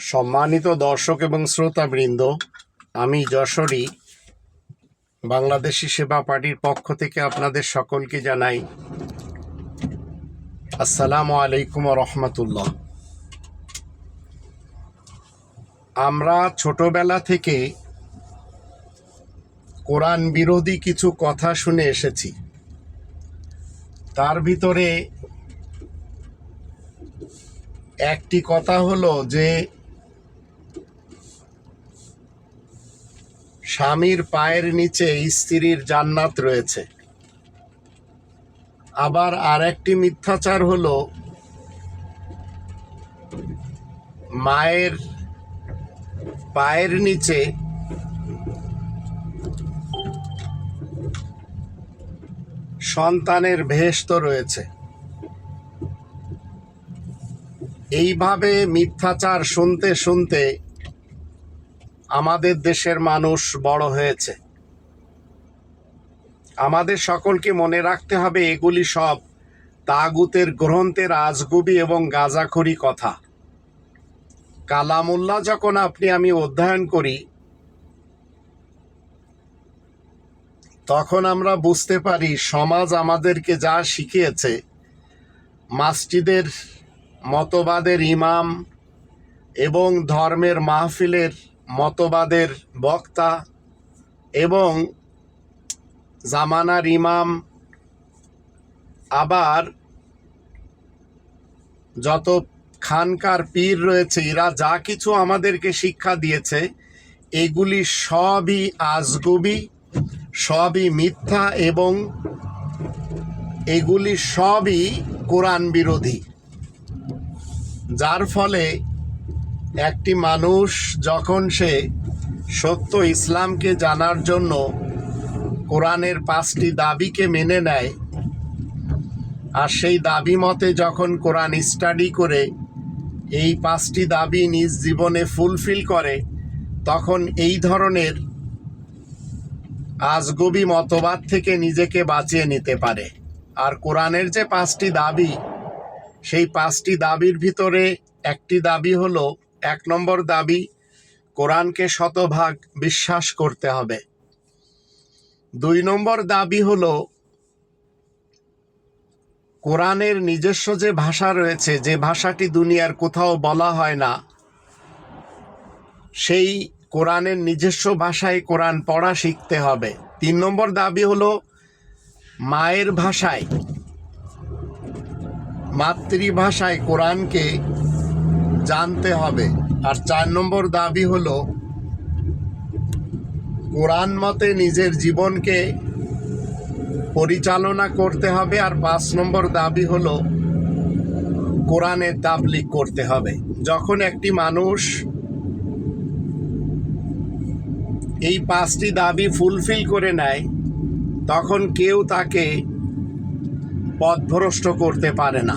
সম্মানিত দর্শক এবং শ্রোতাবৃন্দ, আমি যশোরী, বাংলাদেশি সেবা পার্টির পক্ষ থেকে আপনাদের সকলকে জানাই আসসালামু আলাইকুম রহমতুল্লাহ। আমরা ছোটবেলা থেকে কোরআন বিরোধী কিছু কথা শুনে এসেছি। তার ভিতরে একটি কথা হলো যে স্বামীর পায়ের নিচে স্ত্রীর জান্নাত রয়েছে। আবার আর একটি মিথ্যাচার হলো, মায়ের পায়ের নিচে সন্তানের ভেস্ত রয়েছে। এইভাবে মিথ্যাচার শুনতে শুনতে আমাদের দেশের মানুষ বড় হয়েছে। আমাদের সকলকে মনে রাখতে হবে, এগুলি সব তাগুতের গ্রন্থের আজগুবি এবং গাজাখড়ি কথা। কালামুল্লাহ যখন আপনি, আমি অধ্যয়ন করি, তখন আমরা বুঝতে পারি, সমাজ আমাদেরকে যা শিখিয়েছে, মাসজিদের মতবাদের ইমাম এবং ধর্মের মাহফিলের মতবাদের বক্তা এবং জামানার ইমাম আবার যত খানকার পীর রয়েছে, এরা যা কিছু আমাদেরকে শিক্ষা দিয়েছে, এগুলি সবই আজগুবি, সবই মিথ্যা এবং এগুলি সবই কোরআন বিরোধী। যার ফলে একটি মানুষ যখন সে সত্য ইসলামকে জানার জন্য কোরআনের পাঁচটি দাবিকে মেনে নেয়, আর সেই দাবি মতে যখন কোরআন স্টাডি করে এই পাঁচটি দাবি নিজ জীবনে ফুলফিল করে, তখন এই ধরনের আজগবি মতবাদ থেকে নিজেকে বাঁচিয়ে নিতে পারে। আর কোরআনের যে পাঁচটি দাবি, সেই পাঁচটি দাবির ভিতরে একটি দাবি হলো এক নম্বর দাবি, কোরআনকে শতভাগ বিশ্বাস করতে হবে। দুই নম্বর দাবি হলো, কোরআনের নিজস্ব যে ভাষা রয়েছে, যে ভাষাটি দুনিয়ার কোথাও বলা হয় না, সেই কোরআনের নিজস্ব ভাষায় কোরআন পড়া শিখতে হবে। তিন নম্বর দাবি হলো, মায়ের ভাষায়, মাতৃভাষায় কোরআনকে জানতে হবে। আর চার নম্বর দাবি হলো, কোরআন মতে নিজের জীবনকে পরিচালনা করতে হবে। আর পাঁচ নম্বর দাবি হলো, কোরআনের তাবলিক করতে হবে। যখন একটি মানুষ এই পাঁচটি দাবি ফুলফিল করে নেয়, তখন কেউ তাকে পথভ্রষ্ট করতে পারে না।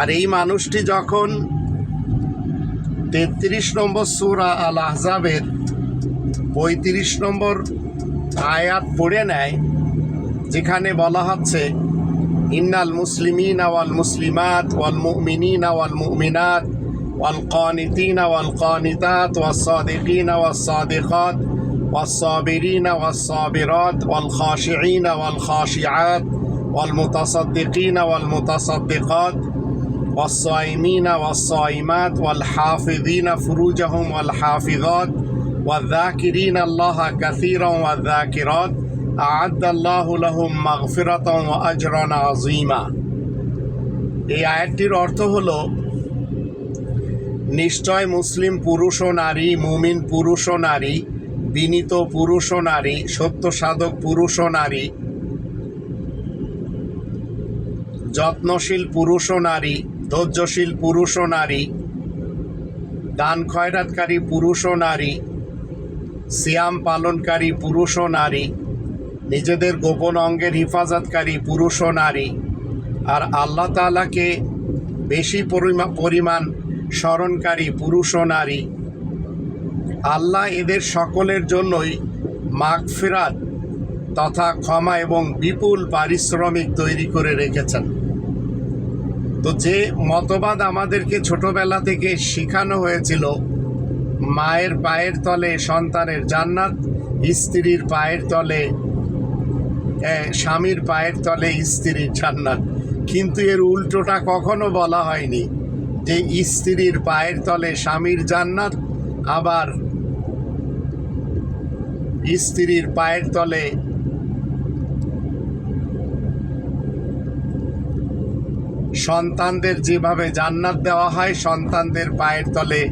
আর এই মানুষটি যখন তেত্রিশ নম্বর সুরা আল আহজাবের পঁয়ত্রিশ নম্বর আয়াত পড়ে নেয় যেখানে বলা হচ্ছে ইন্নাল মুসলিমিন ওয়াল মুসলিমাত ওয়াল মুমিনিন ওয়াল মুমিনাত ওয়াল قانتين والقانتات والصادقين والصادقات والصابرين والصابرات والخاشعين والخاشعات والمتصدقين والمتصدقات والصائمين والصائمات والحافظين فروجهم والحافظات والذاكرين الله كثيرا والذاكرات أعد الله لهم مغفرة وأجرا عظيما এই আয়াতটির অর্থ হলো নিশ্চয় মুসলিম পুরুষ ও নারী মুমিন পুরুষ ও নারী বিনীত পুরুষ ও নারী সত্য সাধক পুরুষ ও নারী যত্নশীল পুরুষ ও নারী ধৈর্যশীল পুরুষ ও নারী, দান খয়রাতকারী পুরুষ ও নারী, সিয়াম পালনকারী পুরুষ ও নারী, নিজেদের গোপন অঙ্গের হেফাজতকারী পুরুষ ও নারী, আর আল্লাহ তালাকে বেশি পরিমা, পরিমাণ স্মরণকারী পুরুষ ও নারী। আল্লাহ এদের সকলের জন্যই মাগফিরাত তথা ক্ষমা এবং বিপুল পারিশ্রমিক তৈরি করে রেখেছেন। তো যে মতবাদ আমাদেরকে ছোটবেলা থেকে শেখানো হয়েছিল, মায়ের পায়ের তলে সন্তানের জান্নাত, স্ত্রীর পায়ের তলে স্বামীর পায়ের তলে স্ত্রীর জান্নাত। কিন্তু এর উল্টোটা কখনো বলা হয়নি যে স্ত্রীর পায়ের তলে স্বামীর জান্নাত, আবার স্ত্রীর পায়ের তলে সন্তানদের যেভাবে জান্নাত দেওয়া হয়, সন্তানদের পায়ের তলে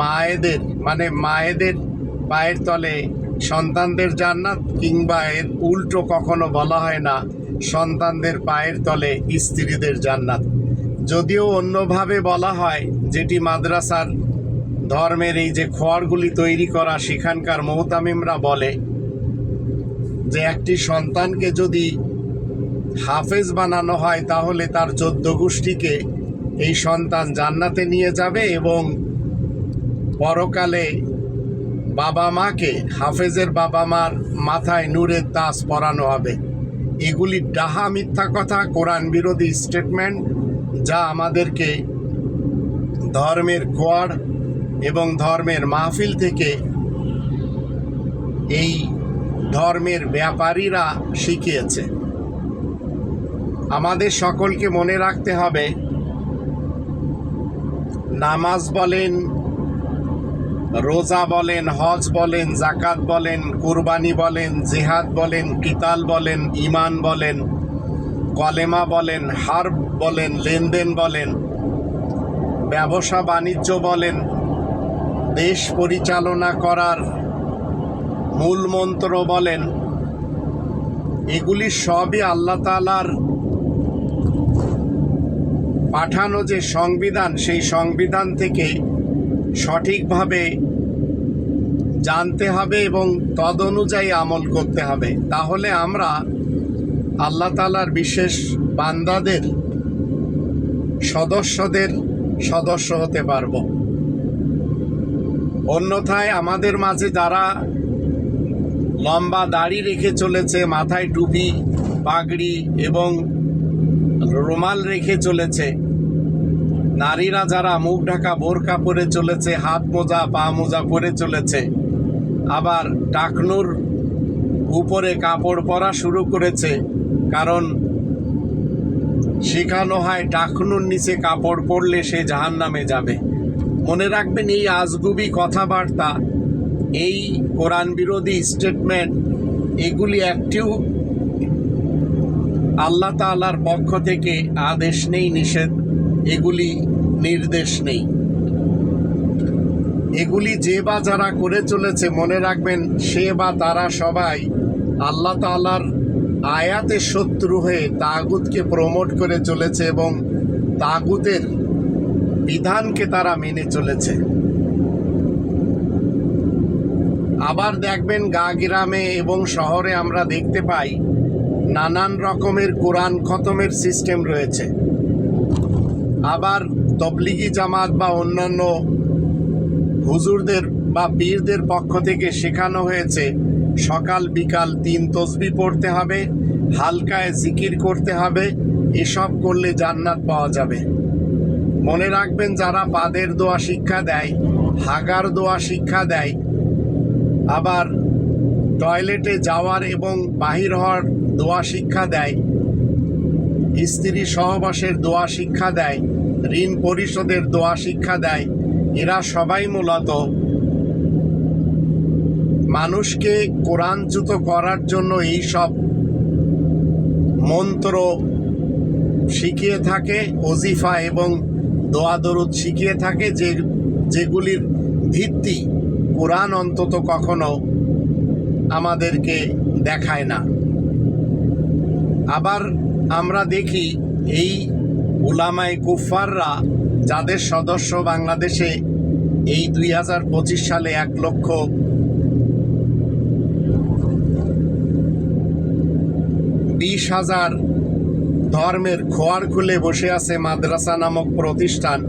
মায়েদের মানে মায়েদের পায়ের তলে সন্তানদের জান্নাত কিংবা এর উল্টো কখনো বলা হয় না, সন্তানদের পায়ের তলে স্ত্রীদের জান্নাত। যদিও অন্যভাবে বলা হয়, যেটি মাদ্রাসার ধর্মের এই যে খোয়ারগুলি তৈরি করা সেখানকার মহতামিমরা বলে, যে একটি সন্তানকে যদি হাফেজ বানানো হয়, তাহলে তার চোদ্দ গোষ্ঠীকে এই সন্তান জান্নাতে নিয়ে যাবে এবং পরকালে বাবা মাকে, হাফেজের বাবা মার মাথায় নূরের তাস পরানো হবে। এগুলি ডাহা মিথ্যা কথা, কোরআন বিরোধী স্টেটমেন্ট যা আমাদেরকে ধর্মের কোয়ার এবং ধর্মের মাহফিল থেকে এই ধর্মের ব্যাপারীরা শিখিয়েছে। আমাদের সকলকে মনে রাখতে হবে, নামাজ বলেন, রোজা বলেন, হজ বলেন জাকাত বলেন, কুরবানি বলেন, জেহাদ বলেন, কিতাল বলেন ইমান বলেন, কলেমা বলেন হার্ব বলেন, লেনদেন বলেন, ব্যবসা বাণিজ্য বলেন, দেশ পরিচালনা করার মূল মন্ত্র বলেন, এগুলি সবই আল্লাহ তালার পাঠানো যে সংবিধান, সেই সংবিধান থেকে সঠিকভাবে জানতে হবে এবং তদ অনুযায়ী আমল করতে হবে। তাহলে আমরা আল্লাহ তালার বিশেষ বান্দাদের, সদস্যদের সদস্য হতে পারব। অন্যথায় আমাদের মাঝে যারা লম্বা দাড়ি রেখে চলেছে, মাথায় টুপি, পাগড়ি এবং রুমাল রেখে চলেছে নারীরা যারা মুখ ঢাকা বোরকা পরে চলেছে, হাত মোজা, পা মোজা পরে চলেছে, আবার টাকনুর উপরে কাপড় পরা শুরু করেছে, কারণ শেখানো হয় টাকনুর নিচে কাপড় পরলে সে জাহান নামে যাবে। মনে রাখবেন এই আজগুবি কথাবার্তা, এই কোরআন বিরোধী স্টেটমেন্ট এগুলি একটিও আল্লাহ তাআলার পক্ষ থেকে আদেশ নেই, নিষেধ এগুলি নির্দেশ নেই। এগুলি যে বা যারা করে চলেছে, মনে রাখবেন, সে বা তারা সবাই আল্লাহ তাআলার আয়াতের শত্রু হয়ে তাগুতকে প্রমোট করে চলেছে এবং তাগুতের বিধানকে তারা মেনে চলেছে। আবার দেখবেন, গা গ্রামে এবং শহরে আমরা দেখতে পাই, নানান রকমের কোরআন খতমের সিস্টেম রয়েছে। আবার তবলিগি জামাত বা অন্যান্য হুজুরদের বা পীরদের পক্ষ থেকে শেখানো হয়েছে, সকাল বিকাল তিন তসবি পড়তে হবে, হালকায় জিকির করতে হবে, এসব করলে জান্নাত পাওয়া যাবে। মনে রাখবেন যারা পাদের দোয়া শিক্ষা দেয়, হাগার দোয়া শিক্ষা দেয়, আবার টয়লেটে যাওয়ার এবং বাহির হওয়ার দোয়া শিক্ষা দেয় স্ত্রী সহবাসের দোয়া শিক্ষা দেয়, ঋণ পরিশোধের দোয়া শিক্ষা দেয়। এরা সবাই মূলত মানুষকে কোরআনচ্যুত করার জন্য এই সব মন্ত্র শিখিয়ে থাকে, ওজিফা এবং দোয়া দরুদ শিখিয়ে থাকে, যে যেগুলির ভিত্তি কোরআন অন্তত কখনো আমাদেরকে দেখায় না। আবার আমরা দেখি এই উলামায় কুফাররা যাদের সদস্য বাংলাদেশে এই দুই হাজার পঁচিশ সালে এক লক্ষ বিশ হাজার ধর্মের খোয়ার খুলে বসে আছে মাদ্রাসা নামক প্রতিষ্ঠান,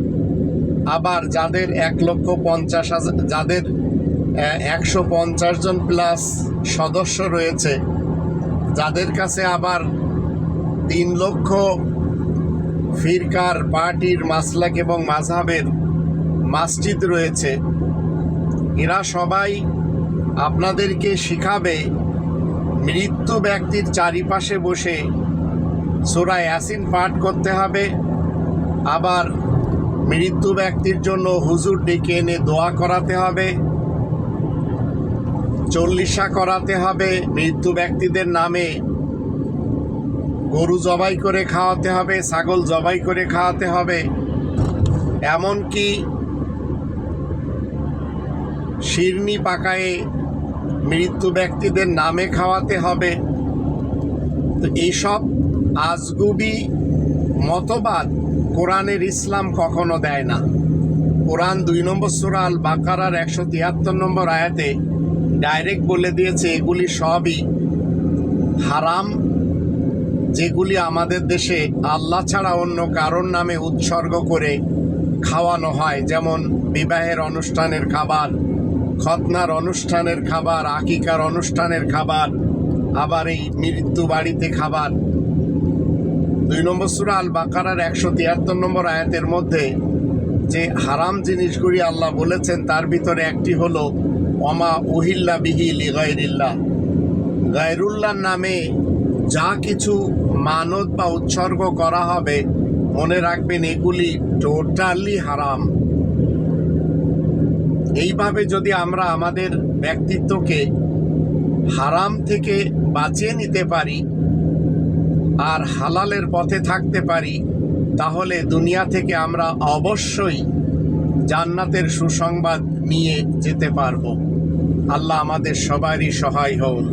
আবার যাদের এক লক্ষ পঞ্চাশ হাজার যাদের একশো পঞ্চাশ জন প্লাস সদস্য রয়েছে, যাদের কাছে আবার তিন লক্ষ ফিরকার, পার্টির, মাসলাক এবং মাঝহাবের মাসজিদ রয়েছে। এরা সবাই আপনাদেরকে শিখাবে মৃত্যু ব্যক্তির চারিপাশে বসে সোরা অ্যাসিন পাঠ করতে হবে। আবার মৃত্যু ব্যক্তির জন্য হুজুর ডেকে এনে দোয়া করাতে হবে। চল্লিশা করাতে হবে। মৃত্যু ব্যক্তিদের নামে গরু জবাই করে খাওয়াতে হবে, ছাগল জবাই করে খাওয়াতে হবে। এমনকি শিরনি পাকায়ে মৃত্যু ব্যক্তিদের নামে খাওয়াতে হবে। তো এইসব আজগুবি মতবাদ কোরআনের ইসলাম কখনো দেয় না। কোরআন দুই নম্বর সুরাল বাকারার একশো তিয়াত্তর নম্বর আয়াতে ডাইরেক্ট বলে দিয়েছে, এগুলি সবই হারাম যেগুলি আমাদের দেশে আল্লাহ ছাড়া অন্য কারোর নামে উৎসর্গ করে খাওয়ানো হয়, যেমন বিবাহের অনুষ্ঠানের খাবার খতনার অনুষ্ঠানের খাবার, আকিকার অনুষ্ঠানের খাবার, আবার এই মৃত্যু বাড়িতে খাবার। দুই নম্বর সুরা আল বাকারার একশো তিয়াত্তর নম্বর আয়াতের মধ্যে যে হারাম জিনিসগুলি আল্লাহ বলেছেন, তার ভিতরে একটি হলো অমা ওহিল্লা বিহি লিগাইরিল্লাহ গায়রুল্লাহর নামে যা কিছু মানত বা উৎসর্গ করা হবে, মনে রাখবেন এগুলি টোটালি হারাম। এইভাবে যদি আমরা আমাদের ব্যক্তিত্বকে হারাম থেকে বাঁচিয়ে নিতে পারি আর হালালের পথে থাকতে পারি, তাহলে দুনিয়া থেকে আমরা অবশ্যই জান্নাতের সুসংবাদ নিয়ে যেতে পারব। আল্লাহ আমাদের সবারই সহায় হন